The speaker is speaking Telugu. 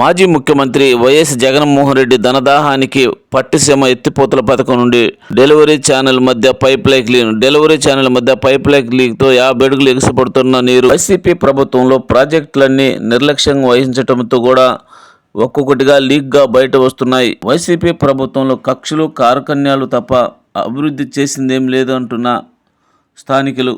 మాజీ ముఖ్యమంత్రి వైఎస్ జగన్మోహన్ రెడ్డి ధనదాహానికి పట్టిసీమ ఎత్తిపోతల పథకం నుండి డెలివరీ ఛానల్ మధ్య pipe like leak delivery channel మధ్య పైప్ లైక్ లీక్తో యాభై అడుగులు ఎగిసిపడుతున్న నీరు వైసీపీ ప్రభుత్వంలో ప్రాజెక్టులన్నీ నిర్లక్ష్యంగా వహించడంతో కూడా ఒక్కొక్కటిగా లీక్గా బయట వస్తున్నాయి. వైసీపీ ప్రభుత్వంలో కక్షలు కార్కన్యాలు తప్ప అభివృద్ధి చేసిందేం లేదు అంటున్న స్థానికులు.